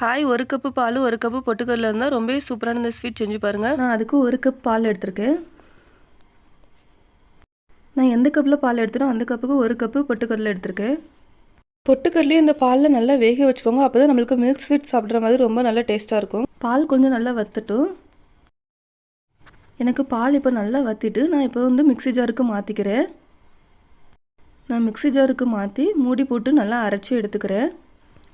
Hi ஒரு cup பால் ஒரு cup பொட்டுக்கடல இருந்தால் ரொம்பவே சூப்பரான இந்த ஸ்வீட் செஞ்சு பாருங்கள் நான் அதுக்கு ஒரு கப் பால் எடுத்திருக்கேன். நான் எந்த கப்பில் பால் எடுத்தனோ அந்த கப்புக்கு ஒரு கப்பு பொட்டுக்கடலை எடுத்திருக்கேன். பொட்டுக்கடலையும் இந்த பாலில் நல்லா வேக வச்சுக்கோங்க அப்போ தான் நம்மளுக்கு மில்க் ஸ்வீட் சாப்பிட்ற மாதிரி ரொம்ப நல்லா டேஸ்ட்டாக இருக்கும். பால் கொஞ்சம் நல்லா வத்துட்டும். எனக்கு பால் இப்போ நல்லா வத்திட்டு நான் இப்போ வந்து மிக்ஸி ஜாருக்கு மாற்றிக்கிறேன் நான் மிக்ஸி ஜாருக்கு மாற்றி மூடி போட்டு நல்லா அரைச்சி எடுத்துக்கிறேன்.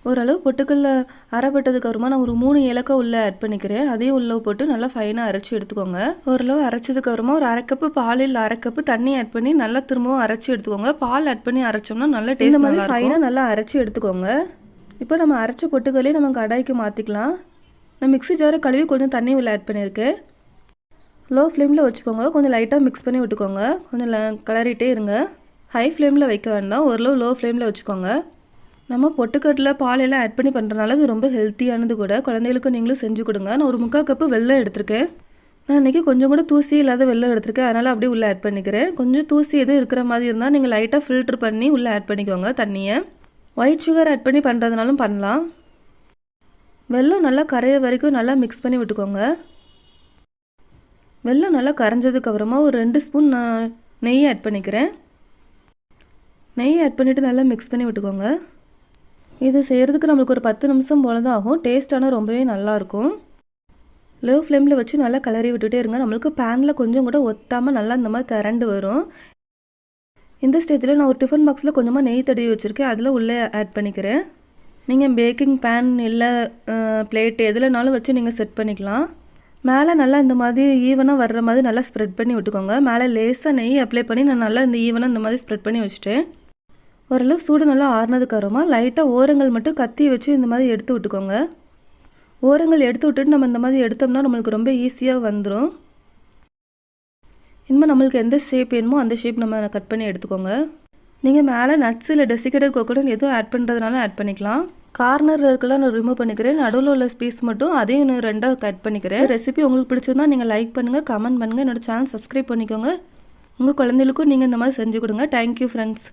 ஓரளவு பொட்டுக்கல்ல அரைப்பட்டதுக்கு அப்புறமா நான் ஒரு மூணு ஏலக்காய் உள்ளே ஆட் பண்ணிக்கிறேன். அதையும் உள்ளே போட்டு நல்லா ஃபைனாக அரைச்சி எடுத்துக்கோங்க. ஓரளவு அரைச்சதுக்கு அப்புறமா ஒரு அரை கப்பு பால் இல்லை அரை கப்பு தண்ணி ஆட் பண்ணி நல்லா திரும்பவும் அரைச்சி எடுத்துக்கோங்க. பால் ஆட் பண்ணி அரைச்சோம்னா நல்லா டேஸ்ட் மாதிரி ஃபைனாக நல்லா அரைச்சி எடுத்துக்கோங்க. இப்போ நம்ம அரைச்ச பொட்டுக்கல்லையும் நம்ம கடாய்க்கு மாற்றிக்கலாம் நான் மிக்ஸி ஜாரை கழுவி கொஞ்சம் தண்ணி உள்ள ஆட் பண்ணியிருக்கேன். லோ ஃப்ளேமில் வச்சுக்கோங்க. கொஞ்சம் லைட்டாக மிக்ஸ் பண்ணி விட்டுக்கோங்க. கொஞ்சம் கிளறிட்டே இருங்க. ஹை ஃப்ளேமில் வைக்க வேண்டாம். ஓரளவு லோ ஃப்ளேமில் வச்சுக்கோங்க. நம்ம பொட்டுக்கட்டில் பால் எல்லாம் ஆட் பண்ணி பண்ணுறனால இது ரொம்ப ஹெல்த்தியானது கூட. குழந்தைகளுக்கு நீங்களும் செஞ்சு கொடுங்க. நான் ஒரு முக்கால் கப்பு வெள்ளம் எடுத்திருக்கேன். நான் இன்றைக்கி கொஞ்சம் கூட தூசி இல்லாத வெள்ளம் எடுத்திருக்கேன். அதனால் அப்படியே உள்ளே ஆட் பண்ணிக்கிறேன். கொஞ்சம் தூசி எதுவும் இருக்கிற மாதிரி இருந்தால் நீங்கள் லைட்டாக ஃபில்ட்ரு பண்ணி உள்ளே ஆட் பண்ணிக்கோங்க தண்ணியை. ஒயிட் சுகர் ஆட் பண்ணி பண்ணுறதுனாலும் பண்ணலாம். வெள்ளம் நல்லா கரைய வரைக்கும் நல்லா மிக்ஸ் பண்ணி விட்டுக்கோங்க. வெள்ளம் நல்லா கரைஞ்சதுக்கப்புறமா ஒரு ரெண்டு ஸ்பூன் நான் நெய் ஆட் பண்ணிக்கிறேன். நெய் ஆட் பண்ணிவிட்டு நல்லா மிக்ஸ் பண்ணி விட்டுக்கோங்க. இது செய்கிறதுக்கு நம்மளுக்கு ஒரு பத்து நிமிஷம் போல தான் ஆகும் டேஸ்ட் ரொம்பவே நல்லாயிருக்கும் லோ ஃப்ளேமில் வச்சு நல்லா கிளறி விட்டுகிட்டே இருங்க. நம்மளுக்கு பேனில் கொஞ்சம் கூட ஒத்தாமல் நல்லா இந்த மாதிரி திரண்டு வரும். இந்த ஸ்டேஜில் நான் ஒரு டிஃபன் பாக்ஸில் கொஞ்சமாக நெய் தடவி வச்சுருக்கேன். அதில் உள்ளே ஆட் பண்ணிக்கிறேன். நீங்கள் பேக்கிங் பேன் இல்லை பிளேட் எதுலனாலும் வச்சு நீங்கள் செட் பண்ணிக்கலாம். மேலே நல்லா இந்த மாதிரி ஈவனாக வர்ற மாதிரி நல்லா ஸ்ப்ரெட் பண்ணி விட்டுக்கோங்க. மேலே லேசாக நெய் அப்ளை பண்ணி நான் நல்லா இந்த ஈவனாக இந்த மாதிரி ஸ்ப்ரெட் பண்ணி வச்சுட்டேன். ஓரளவு சூடு நல்லா ஆறுனதுக்கு அப்புறமா லைட்டாக ஓரங்கள் மட்டும் கத்தி வச்சு இந்த மாதிரி எடுத்து விட்டுக்கோங்க. ஓரங்கள் எடுத்து விட்டுட்டு நம்ம இந்த மாதிரி எடுத்தோம்னா நம்மளுக்கு ரொம்ப ஈஸியாக வந்துடும் இனிமேல் நம்மளுக்கு எந்த ஷேப் வேணுமோ அந்த ஷேப் நம்ம கட் பண்ணி எடுத்துக்கோங்க. நீங்கள் மேலே நட்ஸ் இல்லை டெசிகேட்டட் கோகோனட் எதுவும் ஆட் பண்ணுறதுனால ஆட் பண்ணிக்கலாம். கார்னர் இருக்கலாம் நான் ரிமூவ் பண்ணிக்கிறேன். நடுவில் உள்ள ஸ்பீஸ் மட்டும் அதையும் இன்னும் ரெண்டாக கட் பண்ணிக்கிறேன். ரெசிபி உங்களுக்கு பிடிச்சிருந்தா நீங்கள் லைக் பண்ணுங்கள் கமெண்ட் பண்ணுங்கள் என்னோடய சேனல் சப்ஸ்கிரைப் பண்ணிக்கோங்க. உங்கள் குழந்தைகளுக்கும் நீங்கள் இந்த மாதிரி செஞ்சு கொடுங்க. Thank you friends